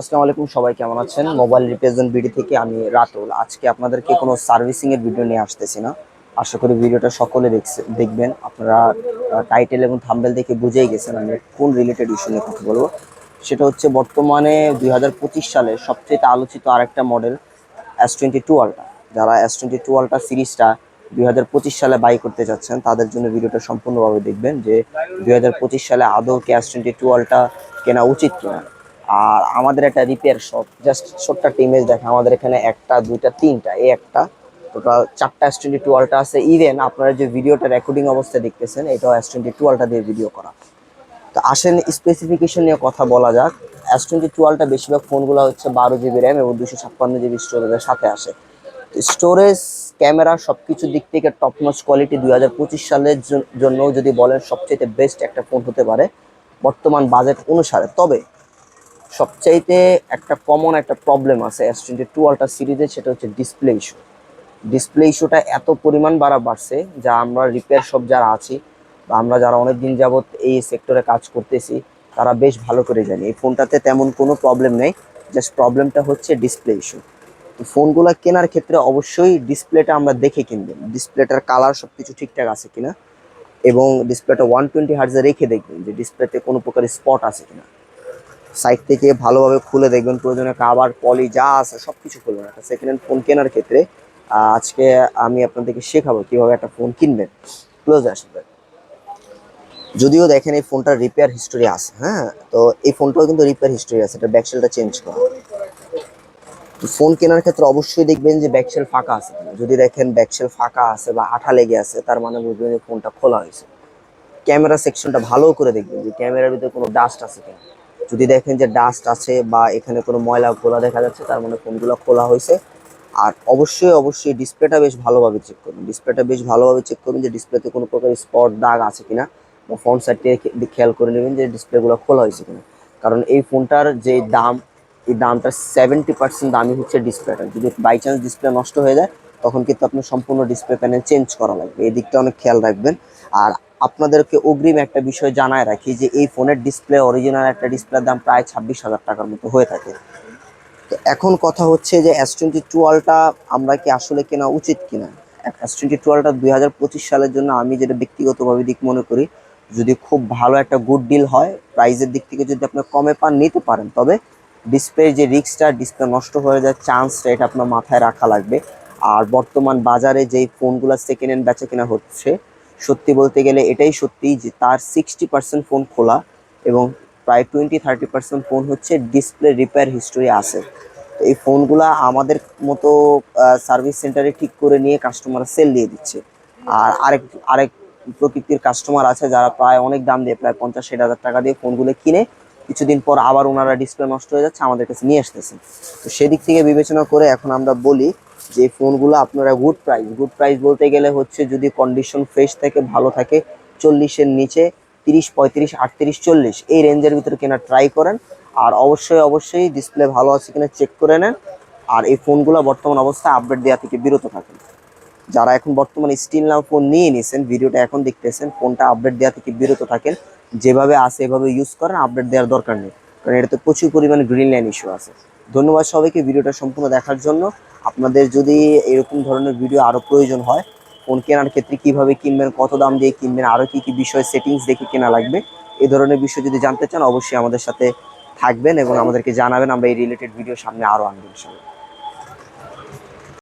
আসসালামু আলাইকুম, সবাই কেমন আছেন? মোবাইল রিপ্রেজেন্ট বিডি থেকে আমি রাতুল। আজকে আপনাদেরকে কোনো সার্ভিসিং এর ভিডিও নিয়ে আসতেছি না। আশা করি ভিডিওটা সকলে দেখবেন। আপনারা টাইটেল এবং থাম্বেল দেখে বুঝেই গেছেন আমি কোন রিলেটেড ইস্যু নিয়ে কথা বলব। সেটা হচ্ছে বর্তমানে দুই হাজার পঁচিশ সালে সবচেয়ে আলোচিত আরেকটা মডেল এস টোয়েন্টি টু আলটা যারা এস টোয়েন্টি টু আলটা সিরিজটা দুই হাজার পঁচিশ সালে বাই করতে যাচ্ছেন, তাদের জন্য ভিডিওটা সম্পূর্ণভাবে দেখবেন যে দুই হাজার পঁচিশ সালে আদৌ কি এস টোয়েন্টি টু আলটা কেনা উচিত কিনা। আর আমাদের একটা রিপেয়ার শপ জাস্ট ছোট্ট একটা ইমেজ দেখে, আমাদের এখানে একটা, দুইটা, তিনটা, এই একটা। টোটাল চারটা এস টোয়েন্টি টুয়েলটা আছে। ইভেন আপনারা যে ভিডিওটা রেকর্ডিং অবস্থায় দেখতেছেন, এটাও এস টোয়েন্টি টুয়েলটা দিয়ে ভিডিও করা। তো আসেন স্পেসিফিকেশন নিয়ে কথা বলা যাক। এস টোয়েন্টি টুয়েলটা বেশিরভাগ ফোনগুলো হচ্ছে বারো জিবি র্যাম এবং দুশো ছাপ্পান্ন জিবি স্টোরেজের সাথে আসে। স্টোরেজ ক্যামেরা সব কিছুর দিক থেকে টপ কোয়ালিটি দুই হাজার পঁচিশ সালের জন- জন্য যদি বলেন সবচেয়ে বেস্ট একটা ফোন হতে পারে। বর্তমান বাজেট অনুসারে। তবে সবচাইতে একটা কমন একটা প্রবলেম আছে এস টোয়েন্টি টু আলট্রা সিরিজে সেটা হচ্ছে ডিসপ্লে ইস্যু ডিসপ্লে ইস্যুটা এত পরিমাণ বাড়া বাড়ছে যা আমরা রিপেয়ার সব যারা আছি বা আমরা যারা অনেক দিন যাবত এই সেক্টরে কাজ করতেছি, তারা বেশ ভালো করে জানি। এই ফোনটাতে তেমন কোনো প্রবলেম নেই। জাস্ট প্রবলেমটা হচ্ছে ডিসপ্লে ইস্যু তো ফোনগুলো কেনার ক্ষেত্রে অবশ্যই ডিসপ্লেটা আমরা দেখে কিনবেন ডিসপ্লেটার কালার সব কিছু ঠিকঠাক আছে কিনা? এবং ডিসপ্লেটা ওয়ান টোয়েন্টি হার্জে রেখে দেখবেন যে ডিসপ্লেতে কোনো প্রকার স্পট আছে কিনা। সাইড থেকে ভালোভাবে খুলে দেখবেন, প্রয়োজনে কাবার পলি যা আছে সব কিছু খুলবেন একটা সেকেন্ড হ্যান্ড ফোন কেনার ক্ষেত্রে আজকে আমি আপনাদেরকে শেখাবো কীভাবে একটা ফোন কিনবেন। ক্লোজ আসবে যদিও দেখেন এই ফোনটার রিপেয়ার হিস্টোরি আছে হ্যাঁ? তো এই ফোনটাও কিন্তু রিপেয়ার হিস্টোরি আছে, এটা ব্যাকসেলটা চেঞ্জ করা। ফোন কেনার ক্ষেত্রে অবশ্যই দেখবেন যে ব্যাকসেল ফাঁকা আছে। যদি দেখেন ব্যাকসেল ফাঁকা আছে বা আঠা লেগে আছে, তার মানে বুঝবেন যে ফোনটা খোলা হয়েছে। ক্যামেরা সেকশনটা ভালো করে দেখবেন যে ক্যামেরার ভিতরে কোনো ডাস্ট আছে কিনা। যদি দেখেন যে ডাস্ট আছে বা এখানে কোনো ময়লা খোলা দেখা যাচ্ছে, তার মানে ফোনগুলো খোলা হয়েছে। আর অবশ্যই অবশ্যই ডিসপ্লেটা বেশ ভালোভাবে চেক করুন। ডিসপ্লেটা বেশ ভালোভাবে চেক করুন যে ডিসপ্লেতে কোনো প্রকার স্পট দাগ আছে কিনা। বা ফ্রন্ট সাইড থেকে খেয়াল করে নেবেন যে ডিসপ্লেগুলো খোলা হয়েছে কিনা। কারণ এই ফোনটার যে দাম, এই দামটা সেভেন্টি পার্সেন্ট দামই হচ্ছে ডিসপ্লেটা যদি বাই চান্স ডিসপ্লে নষ্ট হয়ে যায়, তখন কিন্তু আপনার সম্পূর্ণ ডিসপ্লে প্যানেল চেঞ্জ করা লাগবে। এই দিকটা অনেক খেয়াল রাখবেন। আর আপনাদেরকে অগ্রিম একটা বিষয় জানায় রাখি যে এই ফোনের ডিসপ্লে অরিজিনাল একটা ডিসপ্লের দাম প্রায় ছাব্বিশ হাজার টাকার মতো হয়ে থাকে। তো এখন কথা হচ্ছে যে এস টোয়েন্টি টুয়েলটা আমরা কি আসলে কেনা উচিত কিনা? এস টোয়েন্টি টুয়েলটা দুই হাজার পঁচিশ সালের জন্য আমি যেটা ব্যক্তিগতভাবে দিক মনে করি, যদি খুব ভালো একটা গুড ডিল হয় প্রাইজের দিক থেকে যদি আপনি কমে পান, নিতে পারেন। তবে ডিসপ্লের যে রিস্কটা ডিসপ্লে নষ্ট হয়ে যাওয়ার চান্সটা এটা আপনার মাথায় রাখা লাগবে। আর বর্তমান বাজারে যেই ফোনগুলো সেকেন্ড হ্যান্ড বেচা কেনা হচ্ছে সত্যি বলতে গেলে এটাই সত্যি যে তার সিক্সটি পার্সেন্ট ফোন খোলা এবং প্রায় টোয়েন্টি থার্টি পার্সেন্ট ফোন হচ্ছে ডিসপ্লে রিপেয়ার হিস্টোরি আছে। তো এই ফোনগুলা আমাদের মতো সার্ভিস সেন্টারে ঠিক করে নিয়ে কাস্টমার সেল দিয়ে দিচ্ছে। আর আরেক আরেক প্রকৃতির কাস্টমার আছে যারা প্রায় অনেক দাম দিয়ে, প্রায় পঞ্চাশ, ষাট হাজার টাকা দিয়ে ফোনগুলো কিনে কিছুদিন পর আবার ওনারা ডিসপ্লে নষ্ট হয়ে যাচ্ছে, আমাদের কাছে নিয়ে আসতেছেন তো সেদিক থেকে বিবেচনা করে এখন আমরা বলি যে ফোনগুলো আপনারা গুড প্রাইস গুড প্রাইস বলতে গেলে হচ্ছে যদি কন্ডিশন ফ্রেশ থাকে, ভালো থাকে, চল্লিশের নিচে তিরিশ, পঁয়ত্রিশ, আটত্রিশ, চল্লিশ, এই রেঞ্জের ভিতরে কেনা ট্রাই করেন। আর অবশ্যই অবশ্যই ডিসপ্লে ভালো আছে কিনা চেক করে নেন। আর এই ফোনগুলো বর্তমান অবস্থায় আপডেট দেওয়া থেকে বিরত থাকেন। যারা এখন বর্তমানে স্টিল নাও ফোন নিয়ে নিছেন, ভিডিওটা এখন দেখতেছেন, ফোনটা আপডেট দেওয়া থেকে বিরত থাকেন। যেভাবে আছে, এভাবে ইউজ করেন আপডেট দেওয়ার দরকার নেই। কারণ এটাতে প্রচুর পরিমাণে গ্রিন লাইন ইস্যু আছে। ধন্যবাদ সবাইকে, ভিডিওটা সম্পূর্ণ দেখার জন্য। আপনাদের যদি এরকম ধরনের ভিডিও আরও প্রয়োজন হয় ফোন কেনার ক্ষেত্রে কীভাবে কিনবেন, কত দাম দিয়ে কিনবেন আরও কী কী বিষয় সেটিংস দেখে কেনা লাগবে, এ ধরনের বিষয় যদি জানতে চান, অবশ্যই আমাদের সাথে থাকবেন এবং আমাদেরকে জানাবেন, আমরা এই রিলেটেড ভিডিও সামনে আরও আনবেন ইনশাল্লাহ।